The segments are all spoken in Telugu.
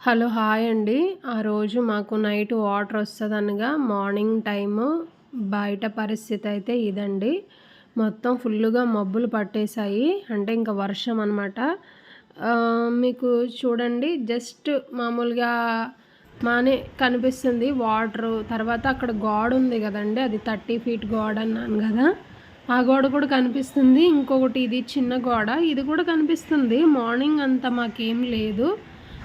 హలో హాయ్ అండి. ఆ రోజు మాకు నైట్ వాటర్ వస్తుందనగా మార్నింగ్ టైము బయట పరిస్థితి అయితే ఇదండి. మొత్తం ఫుల్గా మబ్బులు పట్టేశాయి. అంటే ఇంకా వర్షం అనమాట మీకు చూడండి జస్ట్ మామూలుగా మానే కనిపిస్తుంది వాటర్. తర్వాత అక్కడ గోడ ఉంది కదండి అది థర్టీ ఫీట్ గోడ అన్నాను కదా. ఆ గోడ కూడా కనిపిస్తుంది. ఇంకొకటి ఇది చిన్న గోడ. ఇది కూడా కనిపిస్తుంది. మార్నింగ్ అంతా మాకేం లేదు.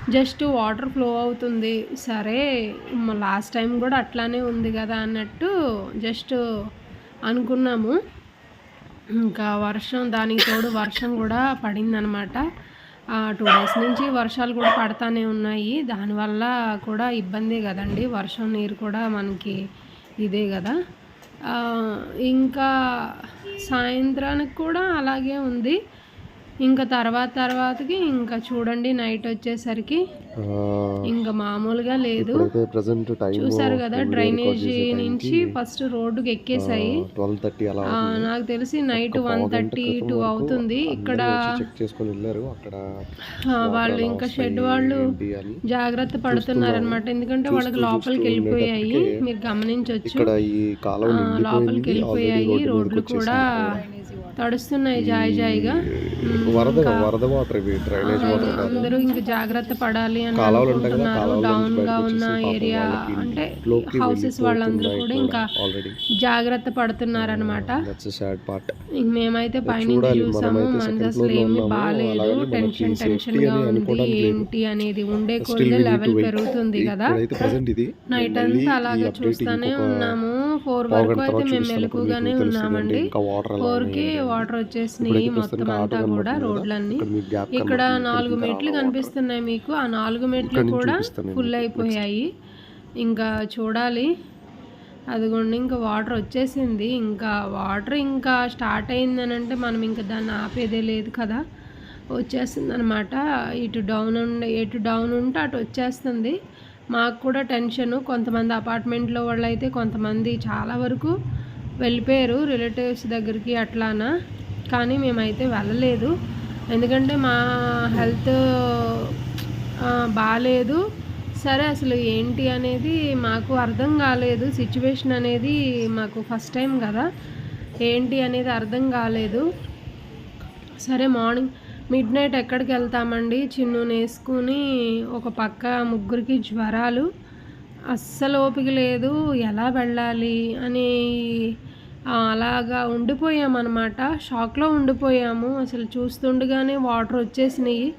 జస్ట్ వాటర్ ఫ్లో అవుతుంది. సరే లాస్ట్ టైం కూడా అట్లానే ఉంది కదా అన్నట్టు జస్ట్ అనుకున్నాము. ఇంకా వర్షం దానికి తోడు వర్షం కూడా పడిందనమాట. టూ డేస్ నుంచి వర్షాలు కూడా పడతానే ఉన్నాయి. దానివల్ల కూడా ఇబ్బంది కదండి. వర్షం నీరు కూడా మనకి ఇదే కదా. ఇంకా సాయంత్రానికి కూడా అలాగే ఉంది. ఇంకా తర్వాత తర్వాతకి ఇంకా చూడండి నైట్ వచ్చేసరికి ఇంకా మామూలుగా లేదు. చూసారు కదా డ్రైనేజీ నుంచి ఫస్ట్ రోడ్డుకి ఎక్కేసాయి. నాకు తెలిసి నైట్ వన్ థర్టీ టూ అవుతుంది. ఇక్కడ వాళ్ళు ఇంకా షెడ్ వాళ్ళు జాగ్రత్త పడుతున్నారు అనమాట ఎందుకంటే వాళ్ళకి లోపలికి వెళ్ళిపోయాయి. మీరు గమనించవచ్చు. లోపలికి వెళ్ళిపోయాయి. రోడ్లు కూడా తడుస్తున్నాయి జాయి జాయిగా. వరద వరద వాటర్ ఇవి డ్రైనేజ్ వాటర్ అందరూ ఇంకా జాగ్రత్త పడాలి అని అనుకుంటున్నారు. డౌన్గా ఉన్న ఏరియా అంటే హౌసెస్ వాళ్ళందరూ కూడా ఇంకా జాగ్రత్త పడుతున్నారు అనమాట మేమైతే పైన చూసాము మనకి అసలు ఏమి బాగాలేదు టెన్షన్ టెన్షన్గా ఉంది ఏంటి అనేది ఉండే కొద్ది లెవెల్ పెరుగుతుంది కదా. నైట్ అంతా అలాగే చూస్తానే ఉన్నాము. ఫోర్ వరకు అయితే మేము మెలకుగానే ఉన్నామండి. ఫోర్కి వాటర్ వచ్చేసినాయి మొత్తం అంతా కూడా రోడ్లన్నీ. ఇక్కడ నాలుగు మెట్లు కనిపిస్తున్నాయి మీకు. ఆ నాలుగు మెట్లు కూడా ఫుల్ అయిపోయాయి. ఇంకా చూడాలి. అదిగోండి ఇంకా వాటర్ వచ్చేసింది. ఇంకా వాటర్ ఇంకా స్టార్ట్ అయిందని అంటే మనం ఇంకా దాన్ని ఆపేదే లేదు కదా. వచ్చేస్తుంది అనమాట ఇటు డౌన్ ఉండే ఎటు డౌన్ ఉంటే అటు వచ్చేస్తుంది. మాకు కూడా టెన్షను. కొంతమంది అపార్ట్మెంట్లో వాళ్ళు అయితే కొంతమంది చాలా వరకు వెళ్ళిపోయారు రిలేటివ్స్ దగ్గరికి అట్లానా. కానీ మేమైతే వెళ్ళలేదు. ఎందుకంటే మా హెల్త్ బాగాలేదు సరే అసలు ఏంటి అనేది మాకు అర్థం కాలేదు. సిచ్యువేషన్ అనేది మాకు ఫస్ట్ టైం కదా. ఏంటి అనేది అర్థం కాలేదు. సరే మార్నింగ్ మిడ్ నైట్ ఎక్కడికి వెళ్తామండి? చిన్ను వేసుకుని ఒక పక్క ముగ్గురికి జ్వరాలు. అస్సలు ఓపిక లేదు ఎలా వెళ్ళాలి అని అలాగా ఉండిపోయామన్నమాట. షాక్లో ఉండిపోయాము. అసలు చూస్తుండగానే వాటర్ వచ్చేసినాయి.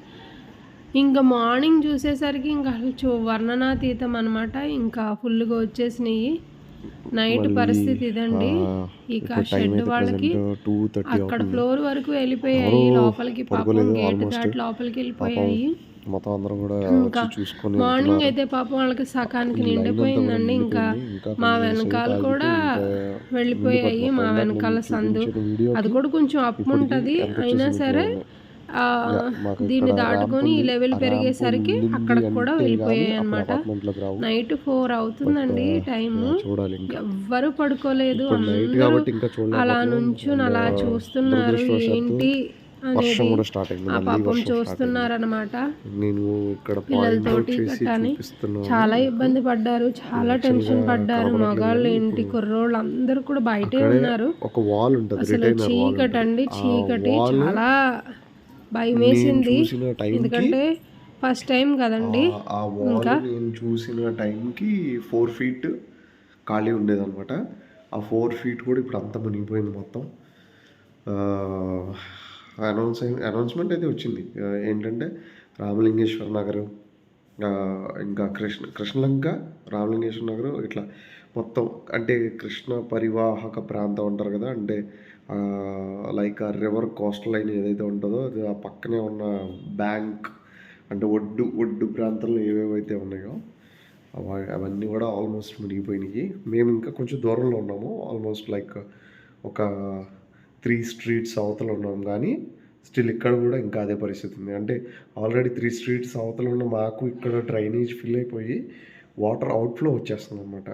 ఇంకా మార్నింగ్ చూసేసరికి ఇంకా చూ వర్ణనాతీతం అనమాట ఇంకా ఫుల్గా వచ్చేసినాయి. నైట్ పరిస్థితి ఇదండి. ఇక షెడ్ వాళ్ళకి అక్కడ ఫ్లోర్ వరకు వెళ్ళిపోయాయి లోపలికి పాపం గేట్ దాటి లోపలికి వెళ్ళిపోయాయి. మొత్తం అందరం కూడా చూసుకొని మార్నింగ్ అయితే పాపం వాళ్ళకి సకానికి నిండిపోయిందండి. ఇంకా మా వెనకాల కూడా వెళ్ళిపోయాయి. మా వెనకాల సందు. అది కూడా కొంచెం అప్పు ఉంటుంది. అయినా సరే దీన్ని దాటుకొని ఈ లెవెల్ పెరిగేసరికి అక్కడ కూడా వెళ్ళిపోయాయి అనమాట నైట్ ఫోర్ అవుతుందండి టైం ఎవ్వరు పడుకోలేదు. అలా నుంచుని అలా చూస్తున్నారు. ఏంటి వర్షం కూడా స్టార్ట్ అయింది. ఆ పాపం చూస్తున్నారనమాట నేను ఇక్కడ పిల్లలతోటి చాలా ఇబ్బంది పడ్డారు. చాలా టెన్షన్ పడ్డారు. మగాళ్ళు ఏంటి కుర్రోళ్ళు అందరూ కూడా బయటే ఉన్నారు. ఒక వాల్ ఉంటుంది అసలు చీకటి అండి చీకటి చాలా భయం వేసింది ఎందుకంటే ఫస్ట్ టైం కదండి. ఇంకా నేను చూసిన టైంకి ఫోర్ ఫీట్ ఖాళీ ఉండేదన్నమాట. ఆ ఫోర్ ఫీట్ కూడా ఇప్పుడు అంత మునిగిపోయింది మొత్తం. అనౌన్స్ అనౌన్స్మెంట్ అయితే వచ్చింది. ఏంటంటే రామలింగేశ్వర నగర్ ఇంకా కృష్ణ కృష్ణలంక రామలింగేశ్వర నగర్ ఇట్లా మొత్తం అంటే కృష్ణ పరివాహక ప్రాంతం అంటారు కదా అంటే లైక్ ఆ రివర్ కోస్ట్ లైన్ ఏదైతే ఉంటుందో అది ఆ పక్కనే ఉన్న బ్యాంక్ అంటే ఒడ్డు ఒడ్డు ప్రాంతంలో ఏవేవైతే ఉన్నాయో అవన్నీ కూడా ఆల్మోస్ట్ మునిగిపోయినాయి. మేము ఇంకా కొంచెం దూరంలో ఉన్నాము. ఆల్మోస్ట్ లైక్ ఒక త్రీ స్ట్రీట్స్ అవతల ఉన్నాం. కానీ స్టిల్ ఇక్కడ కూడా ఇంకా అదే పరిస్థితి ఉంది. అంటే ఆల్రెడీ త్రీ స్ట్రీట్స్ అవతల ఉన్న మాకు ఇక్కడ డ్రైనేజ్ ఫిల్ అయిపోయి వాటర్ అవుట్ఫ్లో వచ్చేస్తుంది అనమాట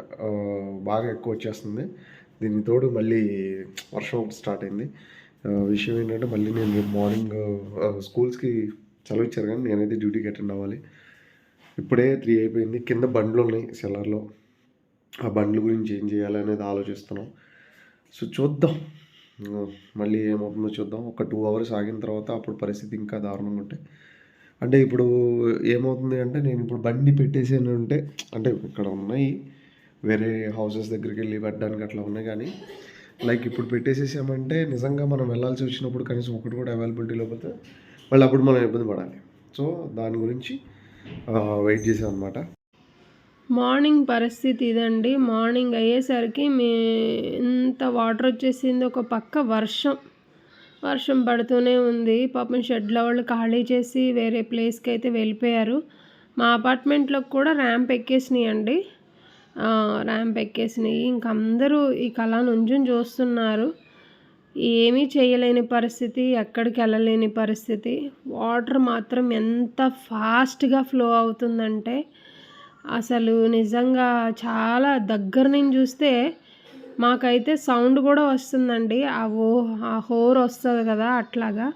బాగా ఎక్కువ వచ్చేస్తుంది. దీని తోడు మళ్ళీ వర్షం స్టార్ట్ అయింది. విషయం ఏంటంటే మళ్ళీ నేను రేపు మార్నింగ్ స్కూల్స్కి సెలవు ఇచ్చారు కానీ నేనైతే డ్యూటీకి అటెండ్ అవ్వాలి. ఇప్పుడే త్రీ అయిపోయింది. కింద బండ్లు ఉన్నాయి సెలర్లో. ఆ బండ్ల గురించి ఏం చేయాలి అనేది ఆలోచిస్తున్నాం. సో చూద్దాం. మళ్ళీ ఏమవుతుందో చూద్దాం. ఒక టూ అవర్స్ ఆగిన తర్వాత అప్పుడు పరిస్థితి ఇంకా దారుణంగా ఉంటాయి అంటే ఇప్పుడు ఏమవుతుంది అంటే నేను ఇప్పుడు బండి పెట్టేసి అంటే అంటే ఇక్కడ ఉన్నాయి వేరే హౌసెస్ దగ్గరికి వెళ్ళి పెట్టడానికి అట్లా ఉన్నాయి. కానీ లైక్ ఇప్పుడు పెట్టేసేసామంటే నిజంగా మనం వెళ్ళాల్సి వచ్చినప్పుడు కనీసం ఒకటి కూడా అవైలబిలిటీ లేకపోతే మళ్ళీ అప్పుడు మనం ఇబ్బంది పడాలి. సో దాని గురించి వెయిట్ చేసాం అనమాట మార్నింగ్ పరిస్థితి ఇదండి. మార్నింగ్ అయ్యేసరికి మీ ఇంత వాటర్ వచ్చేసింది. ఒక పక్క వర్షం. వర్షం పడుతూనే ఉంది. పాపం షెడ్ల వాళ్ళు ఖాళీ చేసి వేరే ప్లేస్కి అయితే వెళ్ళిపోయారు. మా అపార్ట్మెంట్లోకి కూడా ర్యాంప్ ఎక్కేసినాయి అండి ర్యాంప్ ఎక్కేసినాయి. ఇంక అందరూ ఈ కళ నుంచుని చూస్తున్నారు. ఏమీ చేయలేని పరిస్థితి ఎక్కడికి వెళ్ళలేని పరిస్థితి. వాటర్ మాత్రం ఎంత ఫాస్ట్గా ఫ్లో అవుతుందంటే అసలు నిజంగా చాలా దగ్గర నుంచి చూస్తే మాకైతే సౌండ్ కూడా వస్తుందండి. ఆ ఓ ఆ హోర్ వస్తుంది కదా అట్లాగా.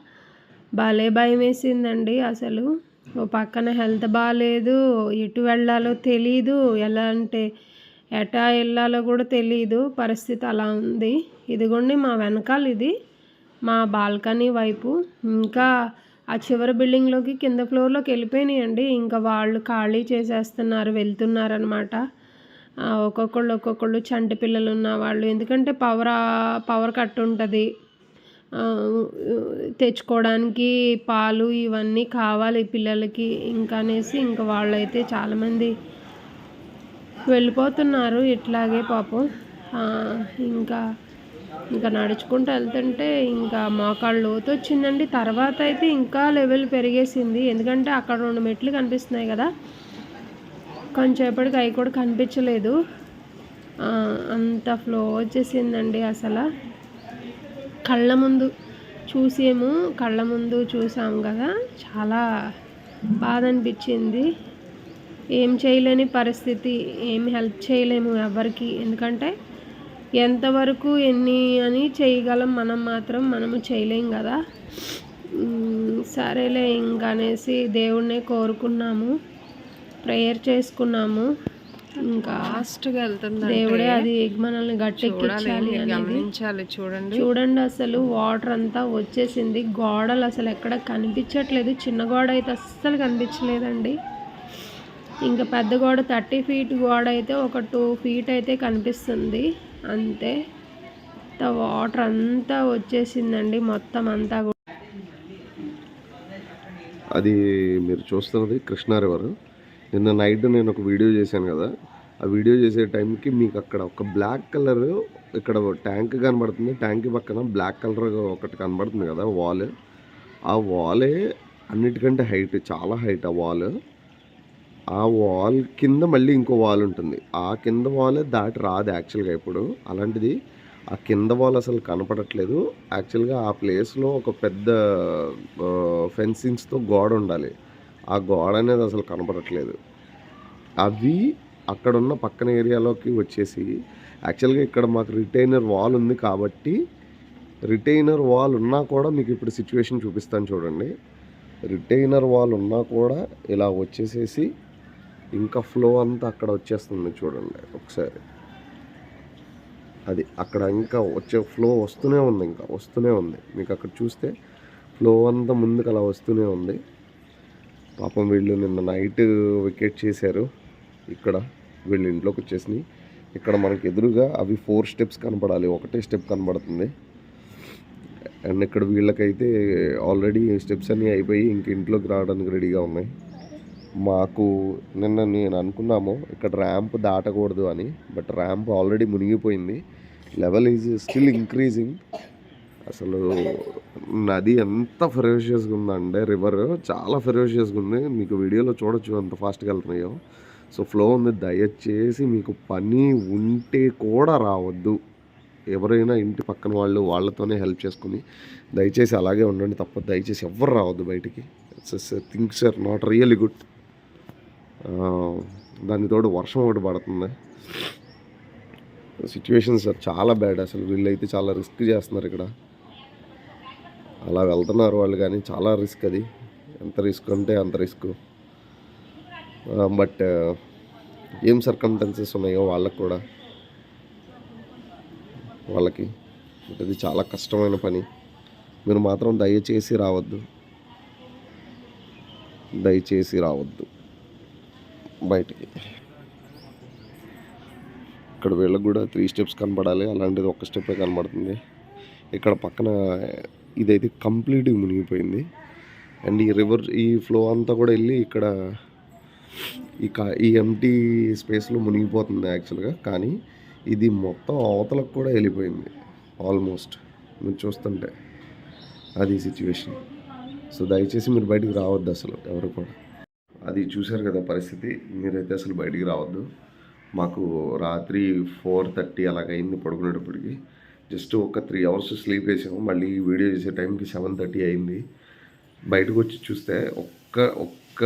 భలే భయం వేసిందండి అసలు. ఓ పక్కన హెల్త్ బాగాలేదు ఎటు వెళ్ళాలో తెలీదు ఎలా అంటే ఎటా వెళ్ళాలో కూడా తెలీదు పరిస్థితి అలా ఉంది. ఇదిగోండి మా వెనకాల ఇది మా బాల్కనీ వైపు. ఇంకా ఆ చివరి బిల్డింగ్లోకి కింద ఫ్లోర్లోకి వెళ్ళిపోయినాయండి. ఇంకా వాళ్ళు ఖాళీ చేసేస్తున్నారు వెళ్తున్నారనమాట ఒక్కొక్కళ్ళు ఒక్కొక్కళ్ళు చంటి పిల్లలు ఉన్న వాళ్ళు ఎందుకంటే పవర్ పవర్ కట్ ఉంటుంది. తెచ్చుకోవడానికి పాలు ఇవన్నీ కావాలి పిల్లలకి ఇంకా అనేసి ఇంకా వాళ్ళైతే చాలామంది వెళ్ళిపోతున్నారు ఇట్లాగే పాపం. ఇంకా ఇంకా నడుచుకుంటూ వెళ్తుంటే ఇంకా మోకాళ్ళు లోతు వచ్చిందండి. తర్వాత అయితే ఇంకా లెవెల్ పెరిగేసింది. ఎందుకంటే అక్కడ రెండు మెట్లు కనిపిస్తున్నాయి కదా. కొంచెంసేపటికి అవి కూడా కనిపించలేదు. అంత ఫ్లో వచ్చేసిందండి అసలు. కళ్ళ ముందు చూసేము కళ్ళ ముందు చూసాం కదా. చాలా బాధ అనిపించింది. ఏం చేయలేని పరిస్థితి ఏం హెల్ప్ చేయలేము ఎవరికి. ఎందుకంటే ఎంతవరకు ఎన్ని అని చేయగలం మనం మాత్రం మనము చేయలేం కదా. సరేలే ఇంకా అనేసి దేవుణ్ణే కోరుకున్నాము. ప్రేయర్ చేసుకున్నాము. ఫాస్ట్గా వెళ్తుంది దేవుడే అది మనల్ని గట్టెక్కించాలి అనేది. గమనించాలి చూడండి. చూడండి అసలు వాటర్ అంతా వచ్చేసింది. గోడలు అసలు ఎక్కడ కనిపించట్లేదు. చిన్న గోడ అయితే అస్సలు కనిపించలేదండి. ఇంకా పెద్ద గోడ థర్టీ ఫీట్ గోడ అయితే ఒక టూ ఫీట్ అయితే కనిపిస్తుంది. అంతే వాటర్ అంతా వచ్చేసిందండి. మొత్తం అంతా కూడా. అది మీరు చూస్తున్నది కృష్ణా రివర్. నిన్న నైట్ నేను ఒక వీడియో చేశాను కదా. ఆ వీడియో చేసే టైంకి మీకు అక్కడ ఒక బ్లాక్ కలర్ ఇక్కడ ట్యాంక్ కనబడుతుంది. ట్యాంక్ పక్కన బ్లాక్ కలర్ ఒకటి కనబడుతుంది కదా వాల్ ఆ వాలే అన్నిటికంటే హైట్ చాలా హైట్ ఆ వాల్ ఆ వాల్ కింద మళ్ళీ ఇంకో వాల్ ఉంటుంది. ఆ కింద వాల్ దాటి రాదు యాక్చువల్గా ఇప్పుడు అలాంటిది ఆ కింద వాల్ అసలు కనపడట్లేదు. యాక్చువల్గా ఆ ప్లేస్లో ఒక పెద్ద ఫెన్సింగ్స్తో గోడ ఉండాలి. ఆ గోడ అనేది అసలు కనపడట్లేదు. అవి అక్కడున్న పక్కన ఏరియాలోకి వచ్చేసి యాక్చువల్గా ఇక్కడ మాకు రిటైనర్ వాల్ ఉంది కాబట్టి రిటైనర్ వాల్ ఉన్నా కూడా మీకు ఇప్పుడు సిచ్యువేషన్ చూపిస్తాను చూడండి. రిటైనర్ వాల్ ఉన్నా కూడా ఇలా వచ్చేసేసి ఇంకా ఫ్లో అంతా అక్కడ వచ్చేస్తుంది చూడండి ఒకసారి. అది అక్కడ ఇంకా వచ్చే ఫ్లో వస్తూనే ఉంది ఇంకా వస్తూనే ఉంది. మీకు అక్కడ చూస్తే ఫ్లో అంతా ముందుకు అలా వస్తూనే ఉంది. పాపం వీళ్ళు నిన్న నైట్ వికెట్ చేశారు. ఇక్కడ వీళ్ళు ఇంట్లోకి వచ్చేసినాయి. ఇక్కడ మనకి ఎదురుగా అవి ఫోర్ స్టెప్స్ కనపడాలి ఒకటే స్టెప్ కనబడుతుంది. అండ్ ఇక్కడ వీళ్ళకైతే ఆల్రెడీ స్టెప్స్ అన్నీ అయిపోయి ఇంక ఇంట్లోకి రావడానికి రెడీగా ఉన్నాయి. మాకు నిన్న నేను అనుకున్నాము ఇక్కడ ర్యాంప్ దాటకూడదు అని బట్ ర్యాంప్ ఆల్రెడీ మునిగిపోయింది. Level is still increasing. అసలు నది ఎంత ఫెరోషియస్గా ఉందంటే రివర్ చాలా ఫెరోషియస్గా ఉంది. మీకు వీడియోలో చూడొచ్చు ఎంత ఫాస్ట్గా వెళ్తున్నాయో. సో ఫ్లో ఉంది. దయచేసి మీకు పని ఉంటే కూడా రావద్దు. ఎవరైనా ఇంటి పక్కన వాళ్ళు వాళ్ళతోనే హెల్ప్ చేసుకుని దయచేసి అలాగే ఉండండి తప్ప దయచేసి ఎవ్వరు రావద్దు బయటికి. It's things are not really good దాని తోడు వర్షం ఒకటి పడుతుంది. సిచ్యువేషన్ సార్ చాలా బ్యాడ్ అసలు వీళ్ళైతే చాలా రిస్క్ చేస్తున్నారు ఇక్కడ. అలా వెళ్తున్నారు వాళ్ళు కానీ చాలా రిస్క్ అది. ఎంత రిస్క్ అంటే అంత రిస్క్. బట్ ఏం సర్కంటెన్సెస్ ఉన్నాయో వాళ్ళకు కూడా. వాళ్ళకి. ఇది చాలా కష్టమైన పని. మీరు మాత్రం దయచేసి రావద్దు. దయచేసి రావద్దు. బయటికి. ఇక్కడ వీళ్ళకి కూడా త్రీ స్టెప్స్ కనపడాలి. అలాంటిది ఒక స్టెప్పే కనబడుతుంది ఇక్కడ పక్కన ఇదైతే కంప్లీట్గా మునిగిపోయింది. అండ్ ఈ రివర్ ఈ ఫ్లో అంతా కూడా వెళ్ళి ఇక్కడ ఈ కా ఈ ఎంటీ స్పేస్లో మునిగిపోతుంది యాక్చువల్గా. కానీ ఇది మొత్తం అవతలకు కూడా వెళ్ళిపోయింది. ఆల్మోస్ట్ మీరు చూస్తుంటే అది సిచ్యువేషన్. సో దయచేసి మీరు బయటికి రావద్దు అసలు ఎవరు కూడా. అది చూశారు కదా పరిస్థితి. మీరైతే అసలు బయటికి రావద్దు. మాకు రాత్రి ఫోర్ థర్టీ అలాగైంది పడుకునేటప్పటికి. జస్ట్ ఒక త్రీ అవర్స్ స్లీప్ వేసాము మళ్ళీ వీడియో చేసే టైంకి సెవెన్ థర్టీ అయింది. బయటకు వచ్చి చూస్తే ఒక్క ఒక్క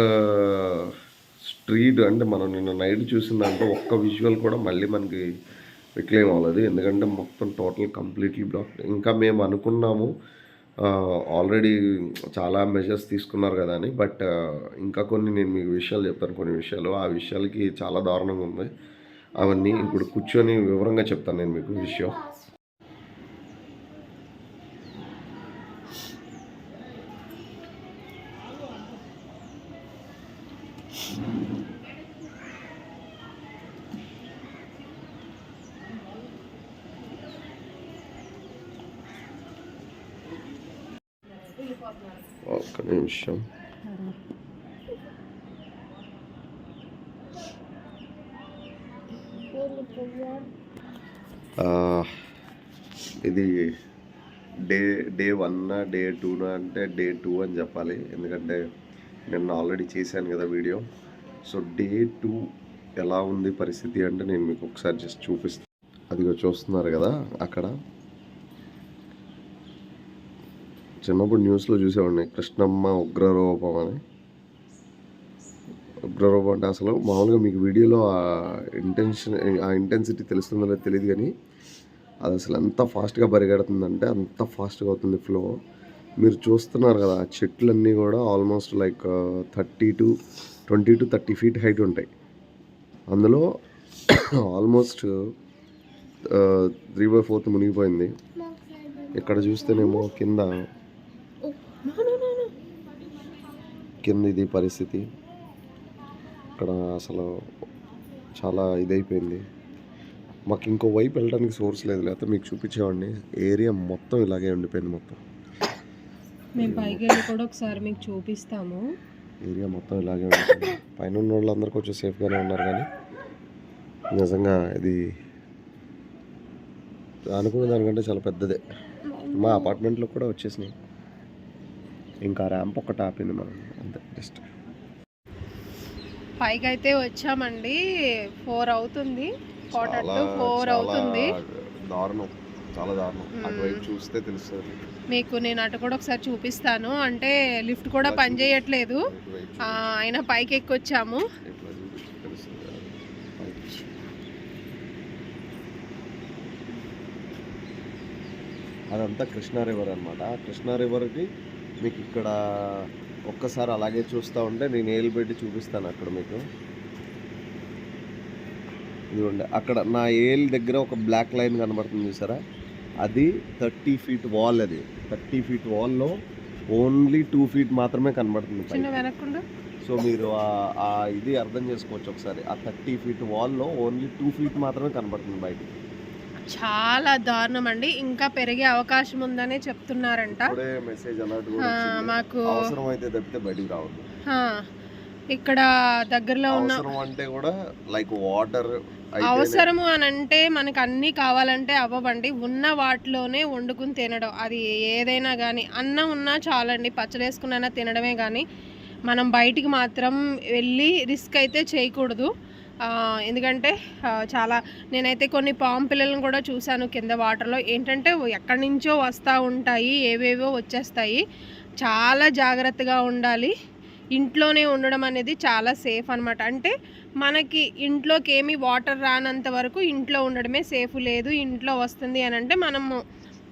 స్ట్రీట్ అంటే మనం నిన్న నైట్ చూసిన దాంట్లో ఒక్క విజువల్ కూడా మళ్ళీ మనకి రిక్లెయిమ్ అవ్వలేదు. ఎందుకంటే మొత్తం టోటల్ కంప్లీట్లీ బ్లాక్ ఇంకా మేము అనుకున్నాము ఆల్రెడీ చాలా మెజర్స్ తీసుకున్నారు కదా అని. బట్ ఇంకా కొన్ని నేను మీకు విషయాలు చెప్తాను. కొన్ని విషయాలు ఆ విషయాలకి చాలా దారుణంగా ఉంది. అవన్నీ ఇప్పుడు కూర్చొని వివరంగా చెప్తాను నేను మీకు విషయం ఒక్క నిమిషం ఇది డే డే వన్నా డే టూనా అంటే డే టూ అని చెప్పాలి. ఎందుకంటే నేను ఆల్రెడీ చేశాను కదా వీడియో. సో డే టూ ఎలా ఉంది పరిస్థితి అంటే నేను మీకు ఒకసారి జస్ట్ చూపిస్తాను అదిగో చూస్తున్నారు కదా అక్కడ. చిన్నప్పుడు న్యూస్లో చూసేవాడిని కృష్ణమ్మ ఉగ్రరూపం అని. ఉగ్రరూపం అంటే అసలు మామూలుగా మీకు వీడియోలో ఆ ఇంటెన్షన్ ఆ ఇంటెన్సిటీ తెలుస్తుందో లేదో తెలియదు కానీ అది అసలు ఎంత ఫాస్ట్గా పరిగెడుతుందంటే అంత ఫాస్ట్గా అవుతుంది ఫ్లో. మీరు చూస్తున్నారు కదా ఆ చెట్లన్నీ కూడా almost like thirty to twenty to thirty feet height ఉంటాయి. అందులో ఆల్మోస్ట్ త్రీ బై ఫోర్త్ మునిగిపోయింది. ఇక్కడ చూస్తేనేమో కింద కింద ఇది పరిస్థితి. ఇక్కడ అసలు చాలా ఇదైపోయింది. మాకు ఇంకో వైపు వెళ్ళడానికి సోర్స్ లేదు. లేకపోతే మీకు చూపించేవాడిని. ఏరియా మొత్తం ఇలాగే ఉండిపోయింది మొత్తం. మేము పైకి వెళ్ళి కూడా ఒకసారి మీకు చూపిస్తాము. ఏరియా మొత్తం ఇలాగే ఉంటుంది పైన ఉన్న వాళ్ళందరూ కొంచెం సేఫ్గానే ఉన్నారు కానీ నిజంగా ఇది అనుకున్న దానికంటే చాలా పెద్దదే. మా అపార్ట్మెంట్లో కూడా వచ్చేసినాయి. ఇంకా ర్యాంప్ ఒకటి ఆపింది మనం. అంతే జస్ట్. పైకి అయితే వచ్చామండి. ఫోర్ అవుతుంది. క్వార్టర్ టు ఫోర్ అవుతుంది. దారుణం. చాలా దారుణం. అటువైపు చూస్తే తెలుస్తుంది. మీకు నేను అటు కూడా ఒకసారి చూపిస్తాను. అంటే లిఫ్ట్ కూడా పని చేయట్లేదు. ఇటువైపు ఆ, అయినా పైకి ఎక్కొచ్చాము. అదంతా కృష్ణా రివర్ అనమాట కృష్ణా రివర్కి మీకు ఇక్కడ ఒక్కసారి అలాగే చూస్తూ ఉంటే నేను ఏలు పెట్టి చూపిస్తాను అక్కడ మీకు. ఇదిగోండి అక్కడ నా ఏల్ దగ్గర ఒక బ్లాక్ లైన్ కనబడుతుంది చూసారా? అది థర్టీ ఫీట్ వాల్ అది. థర్టీ ఫీట్ వాల్లో ఓన్లీ టూ ఫీట్ మాత్రమే కనబడుతుంది సో మీరు ఇది అర్థం చేసుకోవచ్చు ఒకసారి. ఆ థర్టీ ఫీట్ వాల్లో ఓన్లీ టూ ఫీట్ మాత్రమే కనబడుతుంది బయటికి. చాలా దారుణం అండి ఇంకా పెరిగే అవకాశం ఉందనే చెప్తున్నారంట. మాకు ఇక్కడ దగ్గరలో ఉన్న అంటే కూడా లైక్ వాటర్ అవసరము అని అంటే మనకు అన్నీ కావాలంటే అవ్వవండి. ఉన్న వాటిలోనే వండుకుని తినడం. అది ఏదైనా కానీ అన్నం ఉన్నా చాలండి. పచ్చడేసుకున్న తినడమే కానీ మనం బయటికి మాత్రం వెళ్ళి రిస్క్ అయితే చేయకూడదు. ఎందుకంటే చాలా నేనైతే కొన్ని పాము పిల్లలను కూడా చూశాను కింద వాటర్లో. ఏంటంటే ఎక్కడి నుంచో వస్తూ ఉంటాయి ఏవేవో వచ్చేస్తాయి. చాలా జాగ్రత్తగా ఉండాలి. ఇంట్లోనే ఉండడం అనేది చాలా సేఫ్ అనమాట అంటే మనకి ఇంట్లోకి ఏమీ వాటర్ రానంత వరకు ఇంట్లో ఉండడమే సేఫ్ లేదు ఇంట్లో వస్తుంది అని అంటే మనము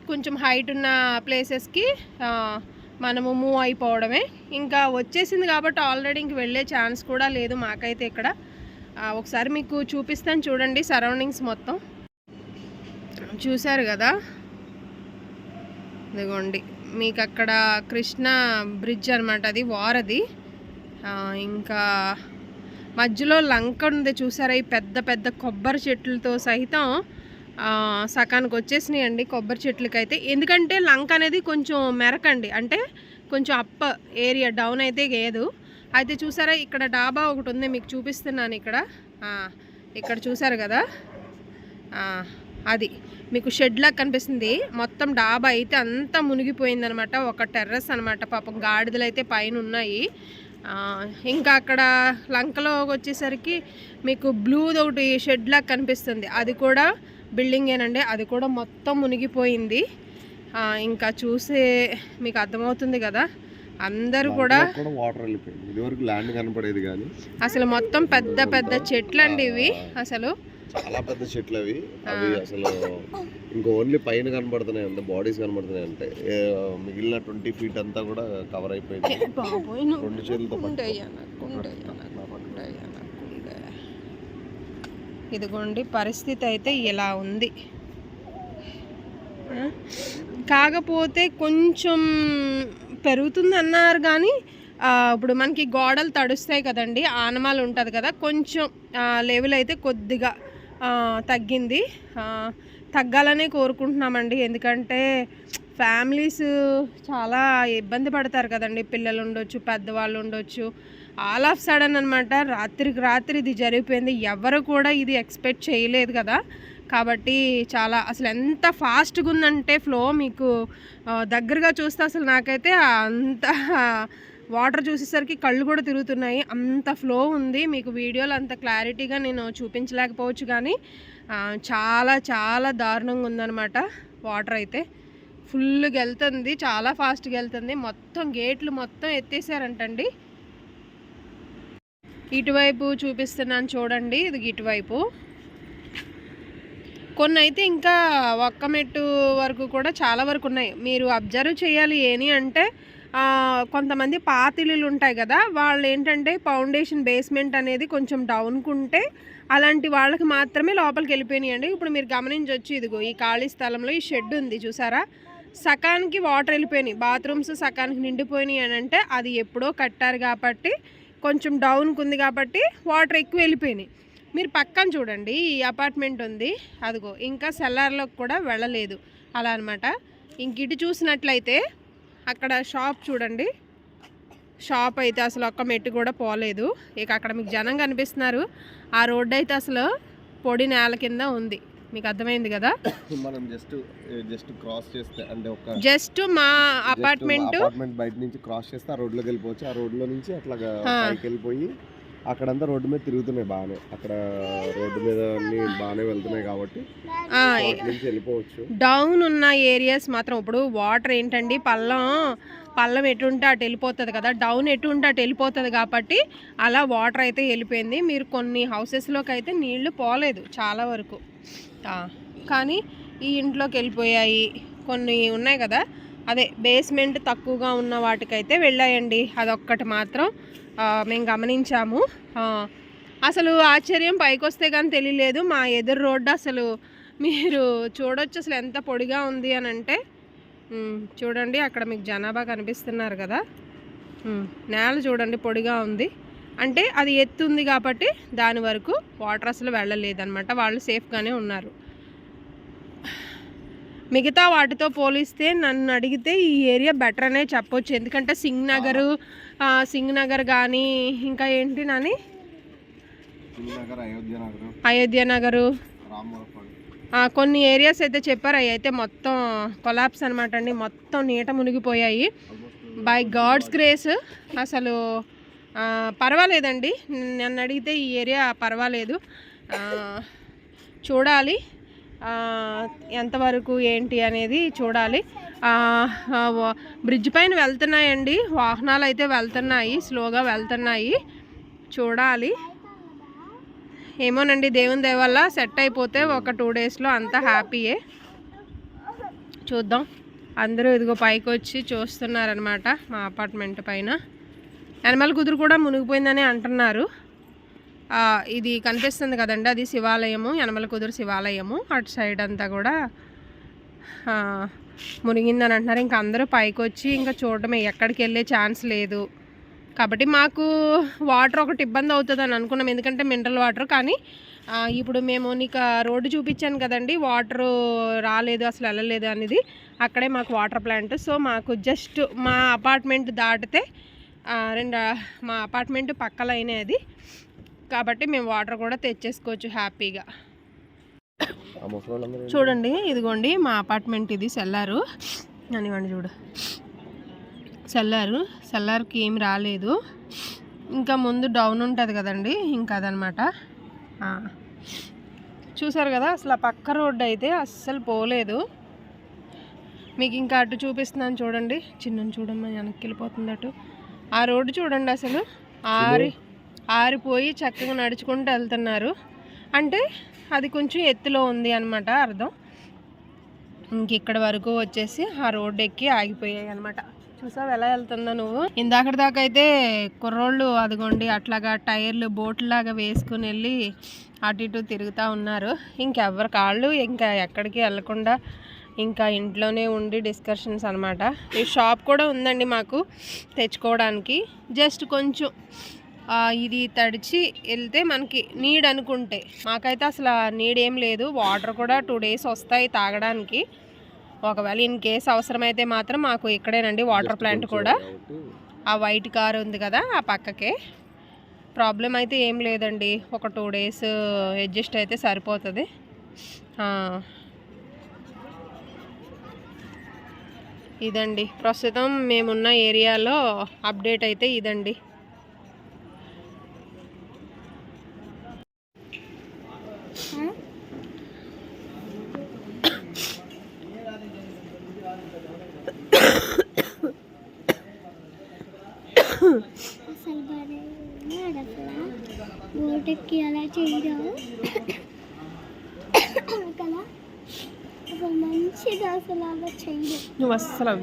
కొంచెం హైట్ ఉన్న ప్లేసెస్కి మనము మూవ్ అయిపోవడమే. ఇంకా వచ్చేసింది కాబట్టి ఆల్రెడీ ఇంక వెళ్ళే ఛాన్స్ కూడా లేదు మాకైతే ఇక్కడ. ఒకసారి మీకు చూపిస్తాను చూడండి సరౌండింగ్స్ మొత్తం. చూశారు కదా? ఇదిగోండి. మీకు అక్కడ కృష్ణ బ్రిడ్జ్ అనమాట అది వారది. ఇంకా మధ్యలో లంక ఉంది చూసారా? ఈ పెద్ద పెద్ద కొబ్బరి చెట్లతో సహితం సకానికి వచ్చేసినాయండి కొబ్బరి చెట్లకైతే. ఎందుకంటే లంక అనేది కొంచెం మెరకండి. అంటే కొంచెం అప్ ఏరియా డౌన్ అయితే లేదు అయితే చూసారా ఇక్కడ డాబా ఒకటి ఉంది మీకు చూపిస్తున్నాను ఇక్కడ. ఇక్కడ చూసారు కదా? అది. మీకు షెడ్ లాగా కనిపిస్తుంది. మొత్తం డాబా అయితే అంతా మునిగిపోయిందనమాట. ఒక టెర్రస్ అనమాట. పాపం గాడిదలు అయితే పైన ఉన్నాయి. ఇంకా అక్కడ లంకలో వచ్చేసరికి మీకు బ్లూది ఒకటి షెడ్ లాగా కనిపిస్తుంది. అది కూడా బిల్డింగేనండి అది కూడా మొత్తం మునిగిపోయింది. ఇంకా చూసే మీకు అర్థమవుతుంది కదా? అందరూ కూడా వాటర్ వెళ్ళిపోయింది. ఇదివరకు ల్యాండ్ కనపడేది కానీ అసలు మొత్తం పెద్ద పెద్ద చెట్లు అండి ఇవి అసలు. చాలా పెద్ద చెట్లు అవి అవి అసలు ఇంకా ఓన్లీ పైన కనబడుతున్నాయి అంతే బాడీస్ కనబడుతున్నాయి అంటే మిగిలిన ట్వంటీ ఫీట్ అంతా కూడా కవర్ అయిపోయింది. రెండు చేతులతో. ఇదిగోండి పరిస్థితి అయితే ఇలా ఉంది? కాకపోతే కొంచెం పెరుగుతుంది అన్నారు కానీ ఇప్పుడు మనకి గోడలు తడుస్తాయి కదండి ఆనమాలు ఉంటుంది కదా కొంచెం లెవెల్ అయితే కొద్దిగా తగ్గింది. తగ్గాలనే కోరుకుంటున్నామండి. ఎందుకంటే ఫ్యామిలీస్ చాలా ఇబ్బంది పడతారు కదండి. పిల్లలు ఉండొచ్చు పెద్దవాళ్ళు ఉండొచ్చు. ఆల్ ఆఫ్ సడన్ అనమాట రాత్రికి రాత్రి ఇది జరిగిపోయింది. ఎవరు కూడా ఇది ఎక్స్పెక్ట్ చేయలేదు కదా. కాబట్టి చాలా అసలు ఎంత ఫాస్ట్గా ఉందంటే ఫ్లో మీకు దగ్గరగా చూస్తే అసలు నాకైతే అంత వాటర్ చూసేసరికి కళ్ళు కూడా తిరుగుతున్నాయి. అంత ఫ్లో ఉంది. మీకు వీడియోలో అంత క్లారిటీగా నేను చూపించలేకపోవచ్చు కానీ చాలా చాలా దారుణంగా ఉందన్నమాట వాటర్ అయితే. ఫుల్గా వెళ్తుంది. చాలా ఫాస్ట్గా వెళ్తుంది. మొత్తం గేట్లు మొత్తం ఎత్తేసారంటండి. ఇటువైపు చూపిస్తున్నాను చూడండి. ఇది ఇటువైపు. కొన్ని అయితే ఇంకా ఒక్క మెట్టు వరకు కూడా చాలా వరకు ఉన్నాయి. మీరు అబ్జర్వ్ చేయాలి ఏని అంటే కొంతమంది పాతిళ్ళు ఉంటాయి కదా వాళ్ళు ఏంటంటే ఫౌండేషన్ బేస్మెంట్ అనేది కొంచెం డౌన్కు ఉంటే అలాంటి వాళ్ళకి మాత్రమే లోపలికి వెళ్ళిపోయినాయండి. ఇప్పుడు మీరు గమనించవచ్చు ఇదిగో ఈ ఖాళీ స్థలంలో ఈ షెడ్ ఉంది చూసారా? సకానికి వాటర్ వెళ్ళిపోయినాయి. బాత్రూమ్స్ సకానికి నిండిపోయినాయి అని అంటే అది ఎప్పుడో కట్టారు కాబట్టి కొంచెం డౌన్కి ఉంది కాబట్టి వాటర్ ఎక్కువ వెళ్ళిపోయినాయి. మీరు పక్కన చూడండి ఈ అపార్ట్మెంట్ ఉంది. అదిగో ఇంకా సెల్లార్లోకి కూడా వెళ్ళలేదు. అలా అనమాట ఇంక ఇటు చూసినట్లయితే అక్కడ షాప్ చూడండి. షాప్ అయితే అసలు ఒక్క మెట్టు కూడా పోలేదు. ఇక అక్కడ మీకు జనం కనిపిస్తున్నారు. ఆ రోడ్డు అయితే అసలు పొడి నేల కింద ఉంది. మీకు అర్థమైంది కదా? మనం జస్ట్ జస్ట్ క్రాస్ చేస్తే అంటే ఒక జస్ట్ మా అపార్ట్మెంట్ అపార్ట్మెంట్ బయట నుంచి క్రాస్ చేస్తే ఆ రోడ్లోకి వెళ్ళిపోవచ్చు. ఆ రోడ్లో నుంచి అట్లాగా. పైకి వెళ్ళిపోయి అక్కడంతా రోడ్డు మీద తిరుగుతున్నాయి బాగానే. అక్కడ రోడ్డు మీద అన్ని బాగానే వెళ్తున్నాయి కాబట్టి వెళ్ళిపోవచ్చు. డౌన్ ఉన్న ఏరియాస్ మాత్రం ఇప్పుడు వాటర్ ఏంటండి? పల్లం పల్లం ఎటు ఉంటే అటు వెళ్ళిపోతుంది కదా. డౌన్ ఎటు ఉంటే అటు వెళ్ళిపోతుంది కాబట్టి అలా వాటర్ అయితే వెళ్ళిపోయింది. మీరు కొన్ని హౌసెస్లోకి అయితే నీళ్ళు పోలేదు చాలా వరకు. కానీ ఈ ఇంట్లోకి వెళ్ళిపోయాయి. కొన్ని ఉన్నాయి కదా. అదే బేస్మెంట్ తక్కువగా ఉన్న వాటికైతే వెళ్ళాయండి. అదొక్కటి మాత్రం. మేము గమనించాము. అసలు ఆశ్చర్యం పైకి వస్తే కానీ తెలియలేదు. మా ఎదురు రోడ్డు అసలు మీరు చూడొచ్చు అసలు ఎంత పొడిగా ఉంది అని అంటే చూడండి అక్కడ మీకు జనాభా కనిపిస్తున్నారు కదా. నేల చూడండి పొడిగా ఉంది. అంటే అది ఎత్తు ఉంది కాబట్టి దాని వరకు వాటర్ అసలు వెళ్ళలేదన్నమాట. వాళ్ళు సేఫ్గానే ఉన్నారు. మిగతా వాటితో పోలిస్తే నన్ను అడిగితే ఈ ఏరియా బెటర్ అనే చెప్పొచ్చు. ఎందుకంటే సింగ్ నగర్ సింగ్ నగర్ కానీ ఇంకా ఏంటి నాని? నగర్ అయోధ్య నగర్. కొన్ని ఏరియాస్ అయితే చెప్పారు. అవి అయితే మొత్తం కొలాప్స్ అనమాట అండి. మొత్తం నీట మునిగిపోయాయి. By God's grace. అసలు పర్వాలేదండి. నన్ను అడిగితే ఈ ఏరియా పర్వాలేదు. చూడాలి. ఎంతవరకు ఏంటి అనేది చూడాలి. బ్రిడ్జ్ పైన వెళ్తున్నాయండి. వాహనాలు అయితే వెళ్తున్నాయి. స్లోగా వెళ్తున్నాయి. చూడాలి. ఏమోనండి దేవుని దయ వల్ల సెట్ అయిపోతే ఒక టూ డేస్లో అంతా హ్యాపీయే. చూద్దాం. అందరూ ఇదిగో పైకి వచ్చి చూస్తున్నారనమాట మా అపార్ట్మెంట్ పైన. ఎనమల కుదురు కూడా మునిగిపోయిందని అంటున్నారు. ఇది కనిపిస్తుంది కదండి అది శివాలయము యనమల కుదురు శివాలయము. అటు సైడ్ అంతా కూడా మునిగిందని అంటున్నారు. ఇంకా అందరూ పైకి వచ్చి ఇంకా చూడటమే ఎక్కడికి వెళ్ళే ఛాన్స్ లేదు. కాబట్టి మాకు వాటర్ ఒకటి ఇబ్బంది అవుతుందని అనుకున్నాం. ఎందుకంటే మినరల్ వాటర్ కానీ ఇప్పుడు మేము నీకు రోడ్డు చూపించాను కదండి వాటర్ రాలేదు అసలు వెళ్ళలేదు అనేది. అక్కడే మాకు వాటర్ ప్లాంట్ సో మాకు జస్ట్ మా అపార్ట్మెంట్ దాటితే రెండు మా అపార్ట్మెంట్ పక్క లైనే అది కాబట్టి మేము వాటర్ కూడా తెచ్చేసుకోవచ్చు హ్యాపీగా. చూడండి ఇదిగోండి మా అపార్ట్మెంట్ ఇది సెల్లారు. అనివ్వండి చూడు. సెల్లారు సెల్లార్కి ఏం రాలేదు. ఇంకా ముందు డౌన్ ఉంటుంది కదండి ఇంకా అదనమాట. చూసారు కదా అసలు ఆ పక్క రోడ్డు అయితే అస్సలు పోలేదు. మీకు ఇంకా అటు చూపిస్తున్నాను చూడండి చిన్న చూడమ్మా వెనక్కి వెళ్ళిపోతుంది అటు. ఆ రోడ్డు చూడండి అసలు. ఆరి ఆరిపోయి చక్కగా నడుచుకుంటూ వెళ్తున్నారు. అంటే అది కొంచెం ఎత్తులో ఉంది అనమాట అర్థం. ఇంక ఇక్కడ వరకు వచ్చేసి ఆ రోడ్డు ఎక్కి ఆగిపోయాయి అనమాట చూసావు ఎలా వెళ్తుందో నువ్వు? ఇందాకటి దాకా అయితే కుర్రోళ్ళు అదిగోండి అట్లాగా టైర్లు బోట్లాగా వేసుకుని వెళ్ళి అటు ఇటు తిరుగుతూ ఉన్నారు. ఇంకెవరి కాళ్ళు ఇంకా ఎక్కడికి వెళ్ళకుండా ఇంకా ఇంట్లోనే ఉండి డిస్కషన్స్ అనమాట ఈ షాప్ కూడా ఉందండి మాకు తెచ్చుకోవడానికి. జస్ట్ కొంచెం ఇది తడిచి వెళ్తే మనకి నీడ్ అనుకుంటే. మాకైతే అసలు నీడ్ ఏం లేదు. వాటర్ కూడా టూ డేస్ వస్తాయి తాగడానికి. ఒకవేళ ఇన్ కేస్ అవసరమైతే మాత్రం మాకు ఇక్కడేనండి వాటర్ ప్లాంట్ కూడా. ఆ వైట్ కార్ ఉంది కదా ఆ పక్కకే. ప్రాబ్లం అయితే ఏం లేదండి. ఒక టూ డేస్ అడ్జస్ట్ అయితే సరిపోతుంది. ఇదండి. ప్రస్తుతం మేమున్న ఏరియాలో అప్డేట్ అయితే ఇదండి అసలు భలే ఉన్నాడు అసలు ఓటెక్కి అలా చేయడం కదా అసలు మంచిది అసలు అలా చేయడం నువ్వు అస్సలు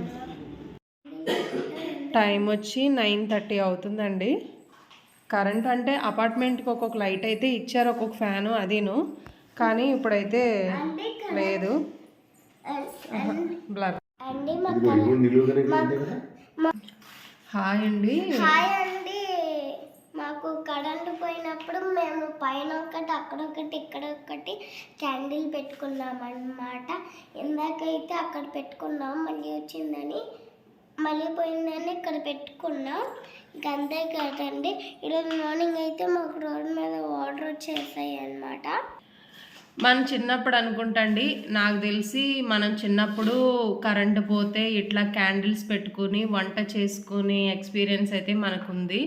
టైం వచ్చి నైన్ థర్టీ అవుతుందండి. కరెంట్ అంటే అపార్ట్మెంట్కి ఒక్కొక్క లైట్ అయితే ఇచ్చారు ఒక్కొక్క ఫ్యాను అదీను. కానీ ఇప్పుడైతే లేదు. బ్లర్ హాయ్ అండి. మాకు కరెంటు పోయినప్పుడు మేము పైన ఒకటి అక్కడ ఒకటి ఇక్కడ ఒకటి క్యాండిల్ పెట్టుకున్నాం అన్నమాట ఇందాకైతే అక్కడ పెట్టుకున్నాం మళ్ళీ వచ్చిందని మళ్ళీ పోయిందని ఇక్కడ పెట్టుకున్నాం. గంతే కదండి. ఈరోజు మార్నింగ్ అయితే మాకు రోడ్డు మీద వాటర్ వచ్చేసాయి అన్నమాట మనం చిన్నప్పుడు అనుకుంటండి నాకు తెలిసి మనం చిన్నప్పుడు కరెంటు పోతే ఇట్లా క్యాండిల్స్ పెట్టుకుని వంట చేసుకునే ఎక్స్పీరియన్స్ అయితే మనకుంది.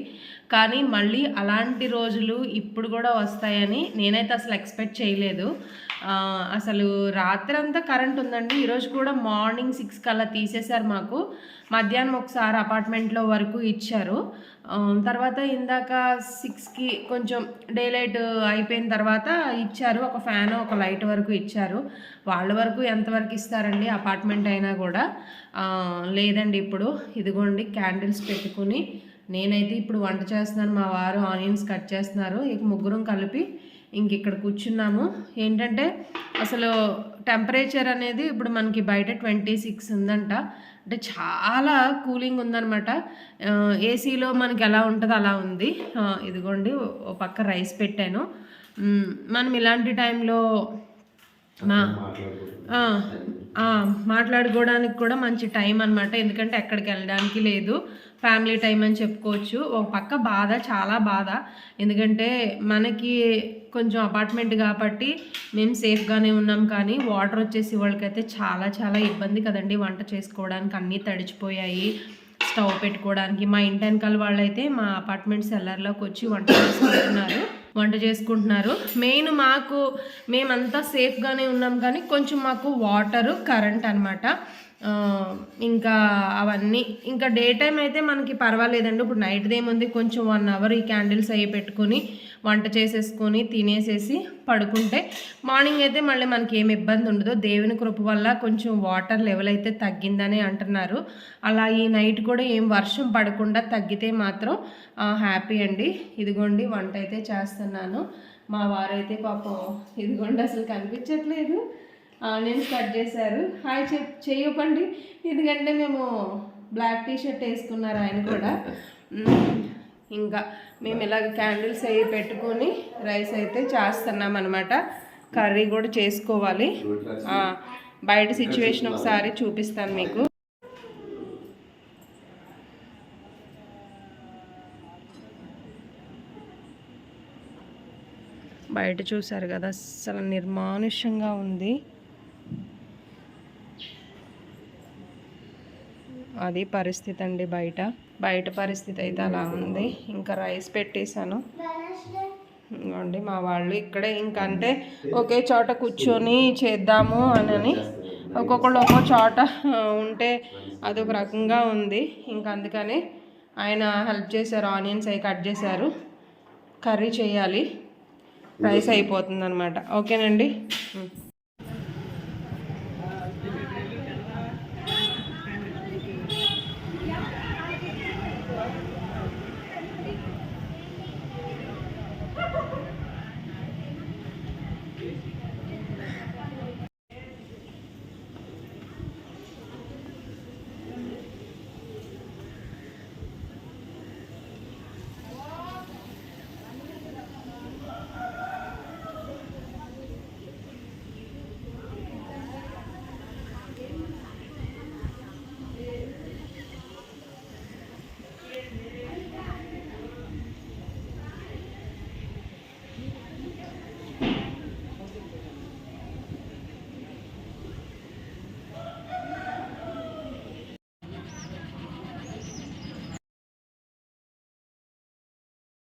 కానీ మళ్ళీ అలాంటి రోజులు ఇప్పుడు కూడా వస్తాయని నేనైతే అసలు ఎక్స్పెక్ట్ చేయలేదు. అసలు రాత్రంతా కరెంట్ ఉందండి. ఈరోజు కూడా మార్నింగ్ సిక్స్ కల్లా తీసేశారు మాకు. మధ్యాహ్నం ఒకసారి అపార్ట్మెంట్లో వరకు ఇచ్చారు. తర్వాత ఇందాక సిక్స్కి కొంచెం డే లైట్ అయిపోయిన తర్వాత ఇచ్చారు. ఒక ఫ్యాన్ ఒక లైట్ వరకు ఇచ్చారు. వాళ్ళ వరకు ఎంతవరకు ఇస్తారండి అపార్ట్మెంట్ అయినా కూడా? లేదండి ఇప్పుడు. ఇదిగోండి క్యాండిల్స్ పెట్టుకుని నేనైతే ఇప్పుడు వంట చేస్తున్నాను. మా వారు ఆనియన్స్ కట్ చేస్తున్నారు. ఇక ముగ్గురం కలిపి ఇంక ఇక్కడ కూర్చున్నాము. ఏంటంటే అసలు టెంపరేచర్ అనేది ఇప్పుడు మనకి బయట ట్వంటీ సిక్స్ ఉందంట. అంటే చాలా కూలింగ్ ఉందనమాట ఏసీలో మనకి ఎలా ఉంటుందో అలా ఉంది. ఇదిగోండి ఓ పక్క రైస్ పెట్టాను. మనం ఇలాంటి టైంలో మా మాట్లాడుకోవడానికి కూడా మంచి టైం అనమాట ఎందుకంటే ఎక్కడికి వెళ్ళడానికి లేదు. ఫ్యామిలీ టైం అని చెప్పుకోవచ్చు. ఒక పక్క బాధ చాలా బాధ. ఎందుకంటే మనకి కొంచెం అపార్ట్మెంట్ కాబట్టి మేము సేఫ్గానే ఉన్నాం కానీ వాటర్ వచ్చేసి వాళ్ళకైతే చాలా చాలా ఇబ్బంది కదండి వంట చేసుకోవడానికి. అన్నీ తడిచిపోయాయి. స్టవ్ పెట్టుకోవడానికి. మా ఇంటి వెనకాల వాళ్ళైతే మా అపార్ట్మెంట్ సెల్లర్లోకి వచ్చి వంట చేసుకుంటున్నారు. వంట చేసుకుంటున్నారు. మెయిన్ మాకు మేమంతా సేఫ్గానే ఉన్నాం కానీ కొంచెం మాకు వాటరు కరెంట్ అనమాట ఇంకా అవన్నీ ఇంకా డే టైం అయితే మనకి పర్వాలేదండి. ఇప్పుడు నైట్ ఏముంది? కొంచెం వన్ అవర్ ఈ క్యాండిల్స్ అవి పెట్టుకొని వంట చేసేసుకొని తినేసేసి పడుకుంటే మార్నింగ్ అయితే మళ్ళీ మనకి ఏమి ఇబ్బంది ఉండదు. దేవుని కృప వల్ల కొంచెం వాటర్ లెవెల్ అయితే తగ్గిందని అంటున్నారు. అలా ఈ నైట్ కూడా ఏం వర్షం పడకుండా తగ్గితే మాత్రం హ్యాపీ అండి. ఇదిగోండి వంట అయితే చేస్తున్నాను. మా వారైతే పాపం ఇదిగోండి అసలు కనిపించట్లేదు. ఆనియన్స్ కట్ చేశారు. హాయ్ చెప్ చేయకండి ఎందుకంటే మేము బ్లాక్ టీ షర్ట్ వేసుకున్నారు ఆయన కూడా. ఇంకా మేము ఇలాగ క్యాండిల్స్ అవి పెట్టుకొని రైస్ అయితే చేస్తున్నాం అనమాట కర్రీ కూడా చేసుకోవాలి. బయట సిచ్యువేషన్ ఒకసారి చూపిస్తాను మీకు. బయట చూసారు కదా అస్సలు నిర్మానుష్యంగా ఉంది. అది పరిస్థితి అండి బయట. బయట పరిస్థితి అయితే అలా ఉంది. ఇంకా రైస్ పెట్టేశాను. ఇవ్వండి మా వాళ్ళు ఇక్కడే ఇంకంటే అంటే ఒకే చోట కూర్చొని చేద్దాము అని ఒక్కొక్కళ్ళు ఒక్కో చోట ఉంటే ఉంటే అదొక రకంగా ఉంది. ఇంకా అందుకని ఆయన హెల్ప్ చేశారు ఆనియన్స్ అవి కట్ చేశారు. కర్రీ చేయాలి. రైస్ అయిపోతుంది అనమాట ఓకేనండి